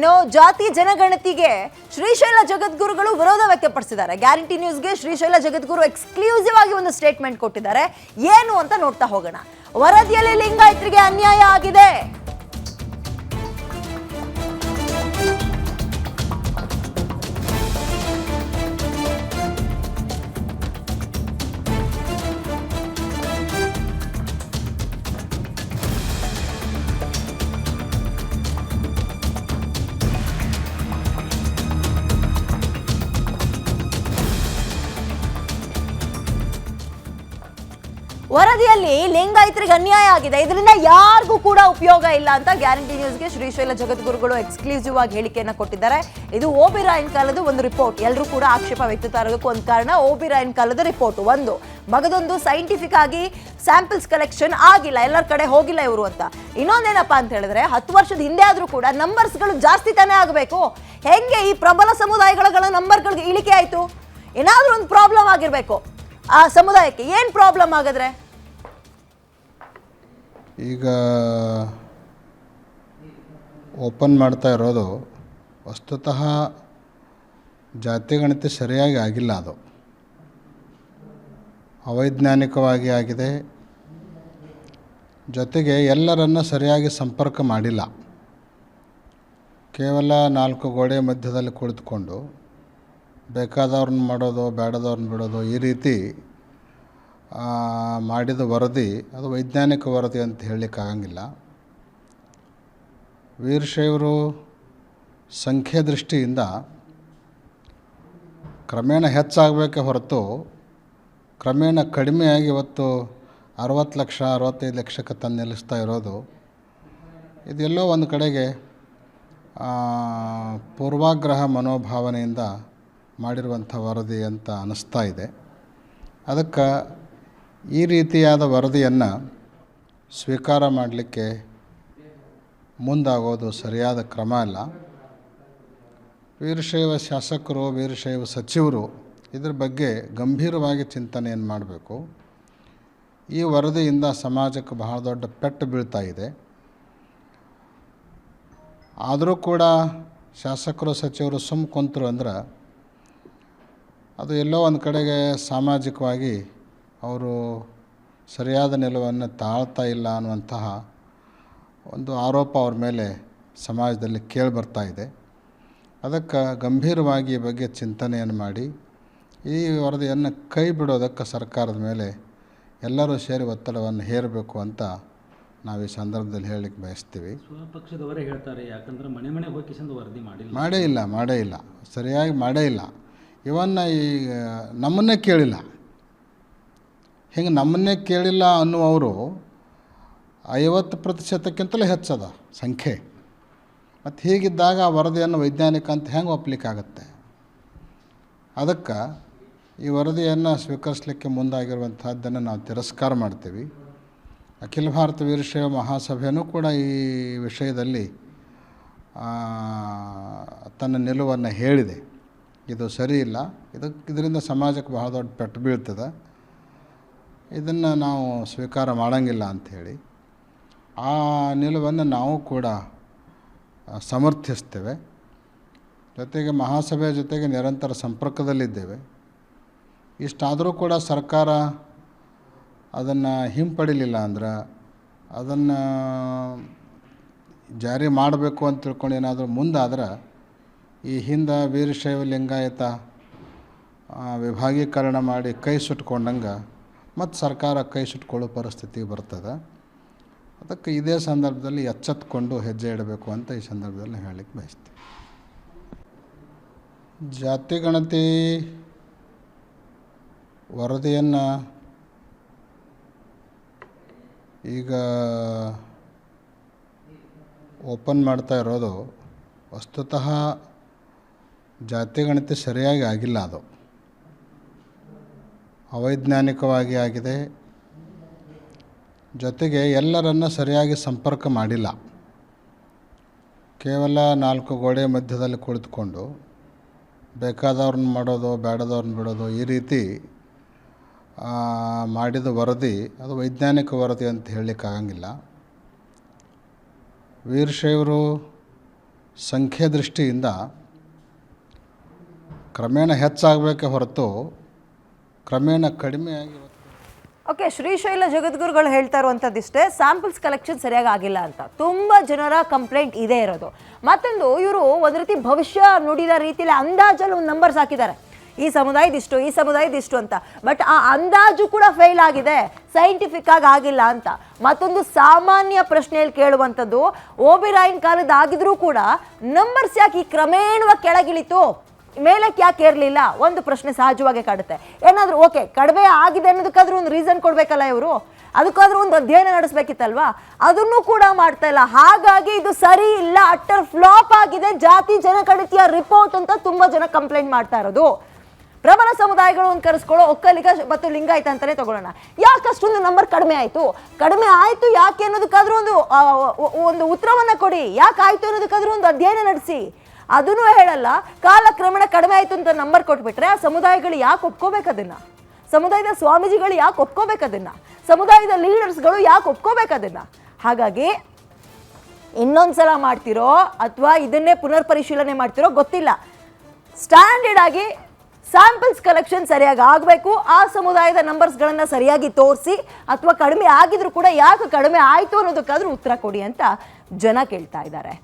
ಇನ್ನು ಜಾತಿ ಜನಗಣತಿಗೆ ಶ್ರೀಶೈಲ ಜಗದ್ಗುರುಗಳು ವಿರೋಧ ವ್ಯಕ್ತಪಡಿಸಿದ್ದಾರೆ. ಗ್ಯಾರಂಟಿ ನ್ಯೂಸ್ಗೆ ಶ್ರೀಶೈಲ ಜಗದ್ಗುರು ಎಕ್ಸ್ಕ್ಲೂಸಿವ್ ಆಗಿ ಒಂದು ಸ್ಟೇಟ್ಮೆಂಟ್ ಕೊಟ್ಟಿದ್ದಾರೆ. ಏನು ಅಂತ ನೋಡ್ತಾ ಹೋಗೋಣ. ವರದಿಯಲ್ಲಿ ಲಿಂಗಾಯತರಿಗೆ ಅನ್ಯಾಯ ಆಗಿದೆ. ವರದಿಯಲ್ಲಿ ಲಿಂಗಾಯತರಿಗೆ ಅನ್ಯಾಯ ಆಗಿದೆ. ಇದರಿಂದ ಯಾರಿಗೂ ಕೂಡ ಉಪಯೋಗ ಇಲ್ಲ ಅಂತ ಗ್ಯಾರಂಟಿ ನ್ಯೂಸ್ಗೆ ಶ್ರೀಶೈಲ ಜಗದ್ಗುರುಗಳು ಎಕ್ಸ್ಕ್ಲೂಸಿವ್ ಆಗಿ ಹೇಳಿಕೆಯನ್ನು ಕೊಟ್ಟಿದ್ದಾರೆ. ಇದು ಓಬಿ ರಾಯನ್ ಕಾಲದ ಒಂದು ರಿಪೋರ್ಟ್ ಎಲ್ಲರೂ ಕೂಡ ಆಕ್ಷೇಪ ವ್ಯಕ್ತತಾರೋದಕ್ಕೆ ಒಂದು ಕಾರಣ ಓಬಿ ರಾಯನ್ ಕಾಲದ ರಿಪೋರ್ಟ್ ಒಂದು. ಮಗದೊಂದು ಸೈಂಟಿಫಿಕ್ ಆಗಿ ಸ್ಯಾಂಪಲ್ಸ್ ಕಲೆಕ್ಷನ್ ಆಗಿಲ್ಲ. ಎಲ್ಲರ ಕಡೆ ಹೋಗಿಲ್ಲ ಇವರು ಅಂತ. ಇನ್ನೊಂದೇನಪ್ಪ ಅಂತ ಹೇಳಿದ್ರೆ ಹತ್ತು ವರ್ಷದ ಹಿಂದೆ ಆದ್ರೂ ಕೂಡ ನಂಬರ್ಸ್ಗಳು ಜಾಸ್ತಿ ತಾನೇ ಆಗಬೇಕು. ಹೆಂಗೆ ಈ ಪ್ರಬಲ ಸಮುದಾಯಗಳ ನಂಬರ್ಗಳಿಗೆ ಇಳಿಕೆ ಆಯಿತು? ಏನಾದರೂ ಒಂದು ಪ್ರಾಬ್ಲಮ್ ಆಗಿರ್ಬೇಕು. ಆ ಸಮುದಾಯಕ್ಕೆ ಏನು ಪ್ರಾಬ್ಲಮ್ ಆಗಿದ್ರೆ ಈಗ ಓಪನ್ ಮಾಡ್ತಾ ಇರೋದು, ವಸ್ತುತಃ ಜಾತಿಗಣತಿ ಸರಿಯಾಗಿ ಆಗಿಲ್ಲ ಅದು. ಅವೈಜ್ಞಾನಿಕವಾಗಿ ಆಗಿದೆ. ಜೊತೆಗೆ ಎಲ್ಲರನ್ನು ಸರಿಯಾಗಿ ಸಂಪರ್ಕ ಮಾಡಿಲ್ಲ. ಕೇವಲ ನಾಲ್ಕು ಗೋಡೆ ಮಧ್ಯದಲ್ಲಿ ಕುಳಿತುಕೊಂಡು ಬೇಕಾದವ್ರನ್ನ ಮಾಡೋದು, ಬೇಡದವ್ರನ್ನ ಬಿಡೋದು ಈ ರೀತಿ ಮಾಡಿದ ವರದಿ, ಅದು ವೈಜ್ಞಾನಿಕ ವರದಿ ಅಂತ ಹೇಳಲಿಕ್ಕಾಗಂಗಿಲ್ಲ ವೀರಶೈವರು ಸಂಖ್ಯೆ ದೃಷ್ಟಿಯಿಂದ ಕ್ರಮೇಣ ಹೆಚ್ಚಾಗಬೇಕೆ ಹೊರತು ಕ್ರಮೇಣ ಕಡಿಮೆಯಾಗಿ ಇವತ್ತು ಅರವತ್ತು ಲಕ್ಷ, ಅರವತ್ತೈದು ಲಕ್ಷಕ್ಕೆ ತಂದು ನಿಲ್ಲಿಸ್ತಾ ಇರೋದು. ಇದೆಲ್ಲೋ ಒಂದು ಕಡೆಗೆ ಪೂರ್ವಾಗ್ರಹ ಮನೋಭಾವನೆಯಿಂದ ಮಾಡಿರುವಂಥ ವರದಿ ಅಂತ ಅನ್ನಿಸ್ತಾ ಇದೆ. ಅದಕ್ಕೆ ಈ ರೀತಿಯಾದ ವರದಿಯನ್ನು ಸ್ವೀಕಾರ ಮಾಡಲಿಕ್ಕೆ ಮುಂದಾಗೋದು ಸರಿಯಾದ ಕ್ರಮ ಅಲ್ಲ. ವೀರಶೈವ ಶಾಸಕರು, ವೀರಶೈವ ಸಚಿವರು ಇದ್ರ ಬಗ್ಗೆ ಗಂಭೀರವಾಗಿ ಚಿಂತನೆಯನ್ನು ಮಾಡಬೇಕು? ಈ ವರದಿಯಿಂದ ಸಮಾಜಕ್ಕೆ ಬಹಳ ದೊಡ್ಡ ಪೆಟ್ಟು ಬೀಳ್ತಾ ಇದೆ. ಆದರೂ ಕೂಡ ಶಾಸಕರು, ಸಚಿವರು ಸುಮ್ಮ ಕುಂತರು ಅಂದ್ರೆ ಅದು ಎಲ್ಲೋ ಒಂದು ಕಡೆಗೆ ಸಾಮಾಜಿಕವಾಗಿ ಅವರು ಸರಿಯಾದ ನಿಲುವನ್ನು ತಾಳ್ತಾ ಇಲ್ಲ ಅನ್ನುವಂತಹ ಒಂದು ಆರೋಪ ಅವ್ರ ಮೇಲೆ ಸಮಾಜದಲ್ಲಿ ಕೇಳಿಬರ್ತಾ ಇದೆ. ಅದಕ್ಕೆ ಗಂಭೀರವಾಗಿ ಈ ಬಗ್ಗೆ ಚಿಂತನೆಯನ್ನು ಮಾಡಿ ಈ ವರದಿಯನ್ನು ಕೈ ಬಿಡೋದಕ್ಕೆ ಸರ್ಕಾರದ ಮೇಲೆ ಎಲ್ಲರೂ ಸೇರಿ ಒತ್ತಡವನ್ನು ಹೇರಬೇಕು ಅಂತ ನಾವು ಈ ಸಂದರ್ಭದಲ್ಲಿ ಹೇಳಲಿಕ್ಕೆ ಬಯಸ್ತೀವಿ. ಹೇಳ್ತಾರೆ ಯಾಕಂದ್ರೆ ಮನೆ ಮನೆ ಹೋಗಿ ವರದಿ ಮಾಡಿಲ್ಲ. ಮಾಡೇ ಇಲ್ಲ ಮಾಡೇ ಇಲ್ಲ. ಸರಿಯಾಗಿ ಮಾಡೇ ಇಲ್ಲ. ಇವನ್ನ ಈ ನಮ್ಮನ್ನೇ ಕೇಳಿಲ್ಲ. ಹಿಂಗೆ ನಮ್ಮನ್ನೇ ಕೇಳಿಲ್ಲ ಅನ್ನುವರು ಐವತ್ತು ಪ್ರತಿಶತಕ್ಕಿಂತಲೂ ಹೆಚ್ಚದ ಸಂಖ್ಯೆ. ಮತ್ತು ಹೀಗಿದ್ದಾಗ ಆ ವರದಿಯನ್ನು ವೈಜ್ಞಾನಿಕ ಅಂತ ಹೆಂಗೆ ಒಪ್ಪಲಿಕ್ಕಾಗತ್ತೆ ಅದಕ್ಕೆ ಈ ವರದಿಯನ್ನು ಸ್ವೀಕರಿಸಲಿಕ್ಕೆ ಮುಂದಾಗಿರುವಂಥದ್ದನ್ನು ನಾವು ತಿರಸ್ಕಾರ ಮಾಡ್ತೀವಿ. ಅಖಿಲ ಭಾರತ ವೀರಶೈವ ಮಹಾಸಭೆಯೂ ಕೂಡ ಈ ವಿಷಯದಲ್ಲಿ ತನ್ನ ನಿಲುವನ್ನು ಹೇಳಿದೆ. ಇದು ಸರಿ ಇಲ್ಲ. ಇದಕ್ಕೆ ಇದರಿಂದ ಸಮಾಜಕ್ಕೆ ಬಹಳ ದೊಡ್ಡ ಪೆಟ್ಟು ಬೀಳ್ತದೆ. ಇದನ್ನು ನಾವು ಸ್ವೀಕಾರ ಮಾಡೋಂಗಿಲ್ಲ ಅಂಥೇಳಿ. ಆ ನಿಲುವನ್ನು ನಾವು ಕೂಡ ಸಮರ್ಥಿಸ್ತೇವೆ. ಜೊತೆಗೆ ಮಹಾಸಭೆಯ ಜೊತೆಗೆ ನಿರಂತರ ಸಂಪರ್ಕದಲ್ಲಿದ್ದೇವೆ. ಇಷ್ಟಾದರೂ ಕೂಡ ಸರ್ಕಾರ ಅದನ್ನು ಹಿಂಪಡಿಲಿಲ್ಲ ಅಂದ್ರೆ ಅದನ್ನು ಜಾರಿ ಮಾಡಬೇಕು ಅಂತ ತಿಳ್ಕೊಂಡು ಏನಾದರೂ ಮುಂದಾದ್ರೆ ಈ ಹಿಂದೆ ವೀರಶೈವ ಲಿಂಗಾಯತ ವಿಭಾಗೀಕರಣ ಮಾಡಿ ಕೈ ಸುಟ್ಕೊಂಡಂಗೆ ಮತ್ತು ಸರ್ಕಾರ ಕೈ ಸುಟ್ಕೊಳ್ಳೋ ಪರಿಸ್ಥಿತಿ ಬರ್ತದೆ. ಅದಕ್ಕೆ ಇದೇ ಸಂದರ್ಭದಲ್ಲಿ ಎಚ್ಚೆತ್ಕೊಂಡು ಹೆಜ್ಜೆ ಇಡಬೇಕು ಅಂತ ಈ ಸಂದರ್ಭದಲ್ಲಿ ಹೇಳಲಿಕ್ಕೆ ಬಯಸ್ತೀನಿ. ಜಾತಿ ಗಣತಿ ವರದಿಯನ್ನು ಈಗ ಓಪನ್ ಮಾಡ್ತಾ ಇರೋದು ವಸ್ತುತಃ ಜಾತಿ ಗಣತಿ ಸರಿಯಾಗಿ ಆಗಿಲ್ಲ ಅದು. ಅವೈಜ್ಞಾನಿಕವಾಗಿ ಆಗಿದೆ. ಜೊತೆಗೆ ಎಲ್ಲರನ್ನು ಸರಿಯಾಗಿ ಸಂಪರ್ಕ ಮಾಡಿಲ್ಲ. ಕೇವಲ ನಾಲ್ಕು ಗೋಡೆ ಮಧ್ಯದಲ್ಲಿ ಕುಳಿತುಕೊಂಡು ಬೇಕಾದವ್ರನ್ನ ಮಾಡೋದು ಬೇಡದವ್ರನ್ನ ಬಿಡೋದು ಈ ರೀತಿ ಮಾಡಿದ ವರದಿ, ಅದು ವೈಜ್ಞಾನಿಕ ವರದಿ ಅಂತ ಹೇಳಲಿಕ್ಕಾಗಂಗಿಲ್ಲ ವೀರಶೈವರು ಸಂಖ್ಯೆ ದೃಷ್ಟಿಯಿಂದ ಕ್ರಮೇಣ ಹೆಚ್ಚಾಗಬೇಕೆ ಹೊರತು ಕ್ರಮೇಣ ಕಡಿಮೆ ಆಗಿ ಓಕೆ ಶ್ರೀಶೈಲ ಜಗದ್ಗುರುಗಳು ಹೇಳ್ತಾ ಇರುವಂಥದ್ದಿಷ್ಟೇ ಸ್ಯಾಂಪಲ್ಸ್ ಕಲೆಕ್ಷನ್ ಸರಿಯಾಗಿ ಆಗಿಲ್ಲ ಅಂತ. ತುಂಬ ಜನರ ಕಂಪ್ಲೇಂಟ್ ಇದೇ ಇರೋದು. ಮತ್ತೊಂದು, ಇವರು ಒಂದು ರೀತಿ ಭವಿಷ್ಯ ನುಡಿದ ರೀತಿಯಲ್ಲಿ ಅಂದಾಜಲ್ಲಿ ಒಂದು ನಂಬರ್ಸ್ ಹಾಕಿದ್ದಾರೆ. ಈ ಸಮುದಾಯದಿಷ್ಟು ಈ ಸಮುದಾಯದಿಷ್ಟು ಅಂತ. ಬಟ್ ಆ ಅಂದಾಜು ಕೂಡ ಫೇಲ್ ಆಗಿದೆ. ಸೈಂಟಿಫಿಕ್ ಆಗಿ ಆಗಿಲ್ಲ ಅಂತ. ಮತ್ತೊಂದು ಸಾಮಾನ್ಯ ಪ್ರಶ್ನೆಯಲ್ಲಿ ಕೇಳುವಂಥದ್ದು ಓಬಿರಾಯಿನ್ ಕಾಲದ ಆಗಿದ್ರೂ ಕೂಡ ನಂಬರ್ಸ್ ಯಾಕೆ ಈ ಕ್ರಮೇಣವಾಗಿ ಕೆಳಗಿಳಿತು? ಮೇಲಕ್ಕೆ ಯಾಕೆ ಇರಲಿಲ್ಲ ಒಂದು ಪ್ರಶ್ನೆ ಸಹಜವಾಗಿ ಕಾಡುತ್ತೆ. ಏನಾದರೂ, ಓಕೆ, ಕಡಿಮೆ ಆಗಿದೆ ಅನ್ನೋದಕ್ಕಾದ್ರೂ ಒಂದು ರೀಸನ್ ಕೊಡಬೇಕಲ್ಲ ಇವರು? ಅದಕ್ಕಾದ್ರೂ ಒಂದು ಅಧ್ಯಯನ ನಡೆಸಬೇಕಿತ್ತಲ್ವಾ? ಅದನ್ನು ಕೂಡ ಮಾಡ್ತಾ ಇಲ್ಲ. ಹಾಗಾಗಿ ಇದು ಸರಿ ಇಲ್ಲ, ಅಟ್ಟರ್ ಫ್ಲಾಪ್ ಆಗಿದೆ, ಜಾತಿ ಜನಗಣತಿಯ ರಿಪೋರ್ಟ್ ಅಂತ ತುಂಬಾ ಜನ ಕಂಪ್ಲೇಂಟ್ ಮಾಡ್ತಾ ಇರೋದು. ಪ್ರಬಲ ಸಮುದಾಯಗಳು ಒಂದು ಕರೆಸ್ಕೊಳ್ಳೋ ಒಕ್ಕಲಿಗ ಮತ್ತು ಲಿಂಗಾಯತ ಅಂತಾನೆ ತಗೊಳ್ಳೋಣ. ಯಾಕೆ ಅಷ್ಟೊಂದು ನಂಬರ್ ಕಡಿಮೆ ಆಯಿತು? ಕಡಿಮೆ ಆಯಿತು ಯಾಕೆ ಅನ್ನೋದಕ್ಕಾದ್ರೂ ಒಂದು ಒಂದು ಉತ್ತರವನ್ನ ಕೊಡಿ. ಯಾಕೆ ಆಯಿತು ಅನ್ನೋದಕ್ಕಾದ್ರೂ ಒಂದು ಅಧ್ಯಯನ ನಡೆಸಿ. ಅದನ್ನು ಹೇಳಲ್ಲ, ಕಾಲಕ್ರಮೇಣ ಕಡಿಮೆ ಆಯಿತು ಅಂತ ನಂಬರ್ ಕೊಟ್ಬಿಟ್ರೆ ಆ ಸಮುದಾಯಗಳು ಯಾಕೆ ಒಪ್ಕೋಬೇಕು ಅದನ್ನ? ಸಮುದಾಯದ ಸ್ವಾಮೀಜಿಗಳು ಯಾಕೆ ಒಪ್ಕೋಬೇಕು ಅದನ್ನ? ಸಮುದಾಯದ ಲೀಡರ್ಸ್ಗಳು ಯಾಕೆ ಒಪ್ಕೋಬೇಕು ಅದನ್ನ? ಹಾಗಾಗಿ ಇನ್ನೊಂದ್ಸಲ ಮಾಡ್ತಿರೋ ಅಥವಾ ಇದನ್ನೇ ಪುನರ್ ಪರಿಶೀಲನೆ ಮಾಡ್ತಿರೋ ಗೊತ್ತಿಲ್ಲ. ಸ್ಟ್ಯಾಂಡರ್ಡ್ ಆಗಿ ಸ್ಯಾಂಪಲ್ಸ್ ಕಲೆಕ್ಷನ್ ಸರಿಯಾಗಿ ಆಗಬೇಕು, ಆ ಸಮುದಾಯದ ನಂಬರ್ಸ್ಗಳನ್ನು ಸರಿಯಾಗಿ ತೋರಿಸಿ, ಅಥವಾ ಕಡಿಮೆ ಆಗಿದ್ರು ಕೂಡ ಯಾಕೆ ಕಡಿಮೆ ಆಯಿತು ಅನ್ನೋದಕ್ಕಾದ್ರೂ ಉತ್ತರ ಕೊಡಿ ಅಂತ ಜನ ಕೇಳ್ತಾ ಇದ್ದಾರೆ.